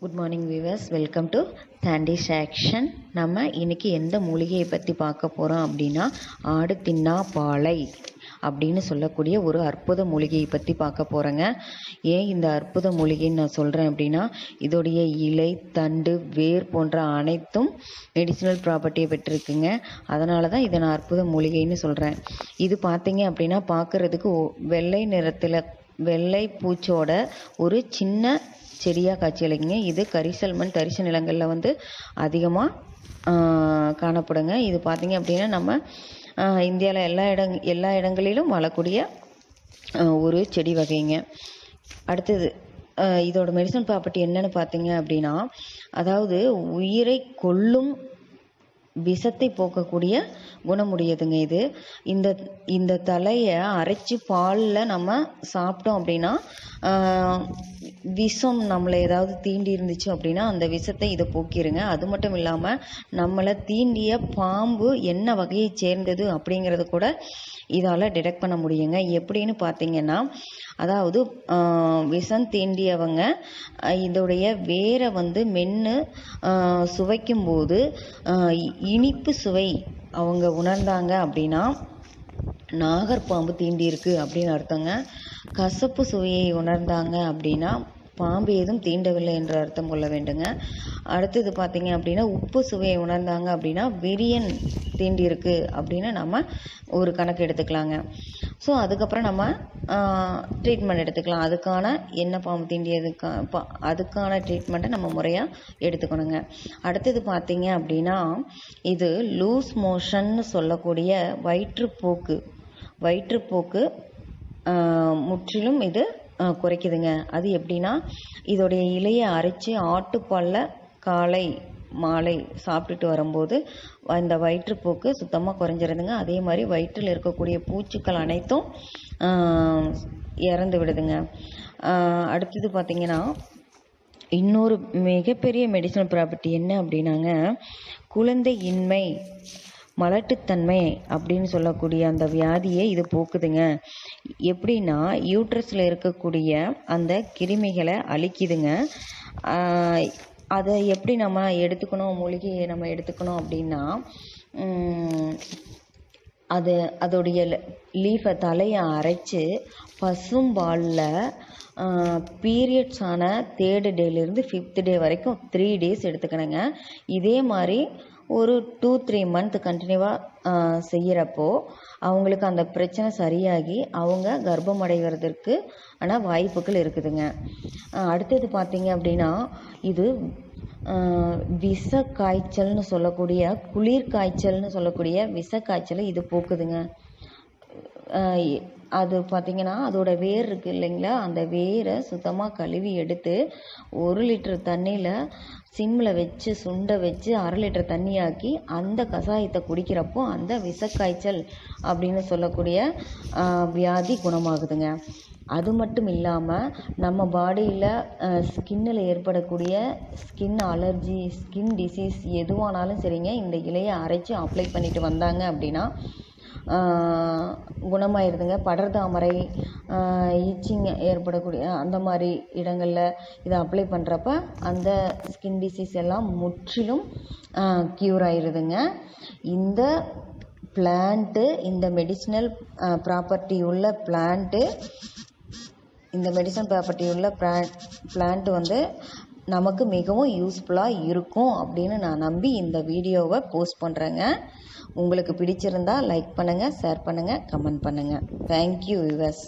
Good morning viewers welcome to Sandy's action நம்ம இன்றைக்கி எந்த மூலிகையை பற்றி பார்க்க போகிறோம் அப்படின்னா ஆடு தின்னா பாலை அப்படின்னு சொல்லக்கூடிய ஒரு அற்புத மூலிகையை பற்றி பார்க்க போகிறோங்க ஏன் இந்த அற்புத மூலிகைன்னு நான் சொல்கிறேன் அப்படின்னா இதோடைய இலை தண்டு வேர் போன்ற அனைத்தும் மெடிசினல் ப்ராப்பர்ட்டியை பெற்றிருக்குங்க. அதனால தான் இதை நான் அற்புத மூலிகைன்னு சொல்கிறேன் இது பார்த்தீங்க அப்படின்னா பார்க்குறதுக்கு வெள்ளை நிறத்தில் வெள்ளை பூச்சோட ஒரு சின்ன செடியாக காட்சியளிக்குங்க இது கரிசல் மண் தரிசு நிலங்களில் வந்து அதிகமாக காணப்படுங்க. இது பார்த்திங்க அப்படின்னா நம்ம இந்தியாவில் எல்லா இடங் எல்லா இடங்களிலும் வாழக்கூடிய ஒரு செடி வகைங்க. அடுத்தது இதோட மெடிசன் ப்ராப்பர்ட்டி என்னன்னு பார்த்தீங்க அப்படின்னா அதாவது உயிரை கொல்லும் விஷத்தை போக்கக்கூடிய குணமுடையதுங்க இது. இந்த இந்த தலையை அரைச்சி பாலில் நம்ம சாப்பிட்டோம் அப்படின்னா விஷம் நம்மளை ஏதாவது தீண்டி இருந்துச்சு அப்படின்னா அந்த விஷத்தை இதை போக்கிடுங்க அது மட்டும் இல்லாமல் நம்மளை தீண்டிய பாம்பு என்ன வகையை சேர்ந்தது அப்படிங்கிறத கூட இதால் டிடெக்ட் பண்ண முடியுங்க. எப்படின்னு பார்த்தீங்கன்னா அதாவது விஷம் தீண்டியவங்க இதோடைய வேரை வந்து மென்று சுவைக்கும்போது இனிப்பு சுவை அவங்க உணர்ந்தாங்க அப்படின்னா நாகர்பாம்பு தீண்டியிருக்கு அப்படின்னு அர்த்தங்க. கசப்பு சுவையை உணர்ந்தாங்க அப்படின்னா பாம்பு ஏதும் தீண்டவில்லை என்ற அர்த்தம் கொள்ள வேண்டுங்க. அடுத்தது பார்த்தீங்க அப்படின்னா உப்பு சுவையை உணர்ந்தாங்க அப்படின்னா விரியன் தீண்டியிருக்கு அப்படின்னு நம்ம ஒரு கணக்கு எடுத்துக்கலாங்க. ஸோ அதுக்கப்புறம் நம்ம ட்ரீட்மெண்ட் எடுத்துக்கலாம். அதுக்கான என்ன பாம்பு தீண்டியதுக்கா பா அதுக்கான ட்ரீட்மெண்ட்டை நம்ம முறையாக எடுத்துக்கணுங்க. அடுத்தது பார்த்தீங்க அப்படின்னா இது லூஸ் மோஷன்னு சொல்லக்கூடிய வயிற்றுப்போக்கு. வயிற்றுப்போக்கு முற்றிலும் இது குறைக்குதுங்க. அது எப்படின்னா இதோடைய இலையை அரைச்சி ஆட்டுப்பாலில் காலை மாலை சாப்பிட்டுட்டு வரும்போது அந்த வயிற்றுப்போக்கு சுத்தமாக குறைஞ்சிருதுங்க அதே மாதிரி வயிற்றில் இருக்கக்கூடிய பூச்சிக்கள் அனைத்தும் இறந்து விடுதுங்க. அடுத்தது பார்த்தீங்கன்னா இன்னொரு மிகப்பெரிய மெடிசனல் ப்ராப்பர்ட்டி என்ன அப்படின்னாங்க குழந்தையின்மை மலட்டுத்தன்மை அப்படின்னு சொல்லக்கூடிய அந்த வியாதியை இது போக்குதுங்க. எப்படின்னா யூட்ரஸில் இருக்கக்கூடிய அந்த கிருமிகளை அழிக்குதுங்க. அதை எப்படி நம்ம எடுத்துக்கணும் மூலிகையை நம்ம எடுத்துக்கணும் அப்படின்னா அது அதோடைய லீஃபை தலையை அரைச்சி பசும்பாலில் பீரியட்ஸ் ஆன தேர்டு டேலேருந்து ஃபிஃப்த் டே வரைக்கும் த்ரீ டேஸ் எடுத்துக்கணுங்க. இதே மாதிரி ஒரு டூ த்ரீ மந்த் கண்டினியூவாக செய்கிறப்போ அவங்களுக்கு அந்த பிரச்சனை சரியாகி அவங்க கர்ப்பம் அடைகிறதுக்கு ஆனால் வாய்ப்புகள் இருக்குதுங்க. அடுத்தது பார்த்தீங்க அப்படின்னா இது விஷ காய்ச்சல்னு சொல்லக்கூடிய குளிர் காய்ச்சல்னு சொல்லக்கூடிய விஷ காய்ச்சலை இது போக்குதுங்க. அது பார்த்தீங்கன்னா அதோட வேர் இருக்குது இல்லைங்களா? அந்த வேரை சுத்தமாக கழுவி எடுத்து ஒரு லிட்டர் தண்ணியில் சிம்மில் வச்சு சுண்ட வச்சு அரை லிட்டர் தண்ணியாக்கி அந்த கஷாயத்தை குடிக்கிறப்போ அந்த விஷக்காய்ச்சல் அப்படின்னு சொல்லக்கூடிய வியாதி குணமாகுதுங்க. அது மட்டும் இல்லாமல் நம்ம பாடியில் ஸ்கின்னில் ஏற்படக்கூடிய ஸ்கின் அலர்ஜி ஸ்கின் டிசீஸ் எதுவானாலும் சரிங்க இந்த இலையை அரைச்சி அப்ளை பண்ணிட்டு வந்தாங்க அப்படின்னா குணமாயிருதுங்க. படர்தாமரை ஈச்சிங் ஏற்படக்கூடிய அந்த மாதிரி இடங்களில் இதை அப்ளை பண்ணுறப்ப அந்த ஸ்கின் டிசீஸ் எல்லாம் முற்றிலும் க்யூர் ஆயிருதுங்க. இந்த பிளான்ட்டு இந்த மெடிசினல் ப்ராப்பர்ட்டி உள்ள பிளான்ட்டு இந்த மெடிசன் ப்ராப்பர்ட்டி உள்ள பிளான் பிளான்ட் வந்து நமக்கு மிகவும் யூஸ்ஃபுல்லாக இருக்கும் அப்படின்னு நான் நம்பி இந்த வீடியோவை போஸ்ட் பண்ணுறேங்க உங்களுக்கு பிடிச்சிருந்தா லைக் பண்ணுங்கள் ஷேர் பண்ணுங்கள் கமெண்ட் பண்ணுங்கள் தேங்க்யூ விவர்ஸ்